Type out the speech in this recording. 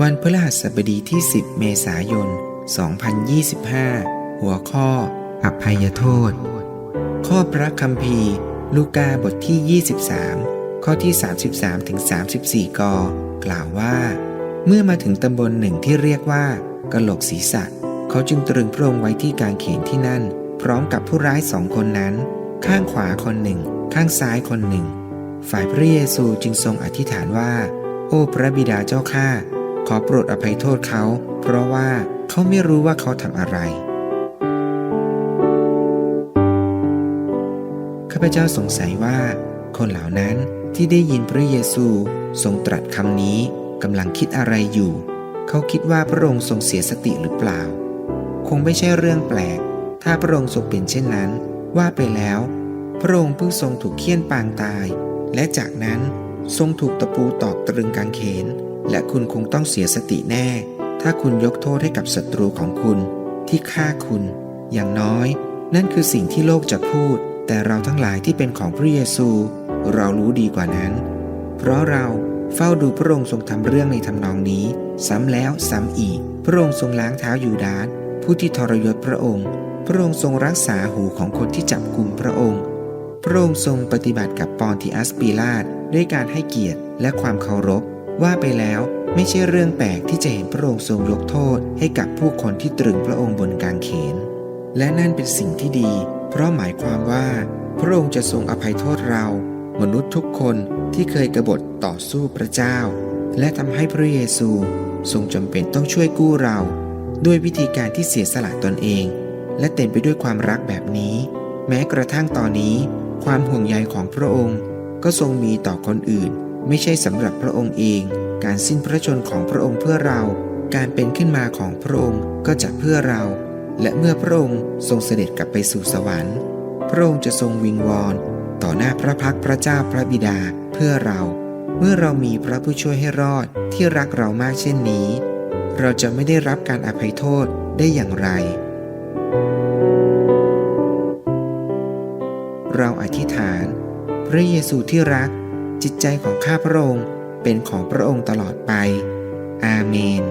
วันพฤหัสบดีที่ 10 เมษายน 2025 หัวข้อ อภัยโทษ ข้อพระคัมภีร์ ลูกาบทที่ 23 ข้อที่ 33ถึง34 ก กล่าวว่า เมื่อมาถึงตำบลหนึ่งที่เรียกว่ากะโหลกศีรษะ เขาจึงตรึงพระองค์ไว้ที่กางเขนที่นั่น พร้อมกับผู้ร้ายสองคนนั้น ข้างขวาคนหนึ่ง ข้างซ้ายคนหนึ่ง ฝ่ายพระเยซูจึงทรงอธิษฐานว่า โอ้พระบิดาเจ้าข้า อโปรดอภัยโทษเขา เพราะว่าเขาไม่รู้ว่าเขาทำอะไร ข้าพเจ้าสงสัยว่า คนเหล่านั้นที่ได้ยินพระเยซูทรงตรัสคำนี้กำลังคิดอะไรอยู่ เขาคิดว่าพระองค์ทรงเสียสติหรือเปล่า คงไม่ใช่เรื่องแปลก ถ้าพระองค์ทรงเป็นเช่นนั้น ว่าไปแล้ว พระองค์เพิ่งทรงถูกเคี่ยนปางตาย และจากนั้นทรงถูกตะปูตอกตรึงกางเขน และคุณคงต้องเสียสติแน่ ถ้าคุณยกโทษให้กับศัตรูของคุณ ที่ฆ่าคุณ อย่างน้อย นั่นคือสิ่งที่โลกจะพูด แต่เราทั้งหลายที่เป็นของพระเยซู เรารู้ดีกว่านั้น เพราะเราเฝ้าดูพระองค์ทรงทำเรื่องในทำนองนี้ ซ้ำแล้วซ้ำอีก พระองค์ทรงล้างเท้ายูดาสผู้ที่ทรยศพระองค์ พระองค์ทรงรักษาหูของคนที่จับกุมพระองค์ พระองค์ทรงปฏิบัติกับปอนติอัสปีลาตด้วยการให้เกียรติและความเคารพ ว่าไปแล้วไม่ใช่เรื่องแปลกที่จะเห็นพระองค์ทรงยกโทษให้กับผู้คนที่ตรึงพระองค์บนกางเขน และนั่นเป็นสิ่งที่ดี เพราะหมายความว่า พระองค์จะทรงอภัยโทษเรา มนุษย์ทุกคนที่เคยกบฏต่อสู้พระเจ้า และทำให้พระเยซูทรงจำเป็นต้องช่วยกู้เรา ด้วยวิธีการที่เสียสละตนเอง และเต็มไปด้วยความรักแบบนี้ แม้กระทั่งตอนนี้ ความห่วงใยของพระองค์ก็ทรงมีต่อคนอื่น ไม่ใช่สำหรับพระองค์เอง การสิ้นพระชนของพระองค์เพื่อเรา การเป็นขึ้นมาของพระองค์ก็จะเพื่อเรา และเมื่อพระองค์ทรงเสด็จกลับไปสู่สวรรค์ พระองค์จะทรงวิงวอน ต่อหน้าพระพักตร์พระเจ้าพระบิดาเพื่อเรา เมื่อเรามีพระผู้ช่วยให้รอดที่รักเรามากเช่นนี้ เราจะไม่ได้รับการอภัยโทษได้อย่างไร เราอธิษฐาน พระเยซูที่รัก จิตใจของข้าพระองค์เป็นของพระองค์ตลอดไป อาเมน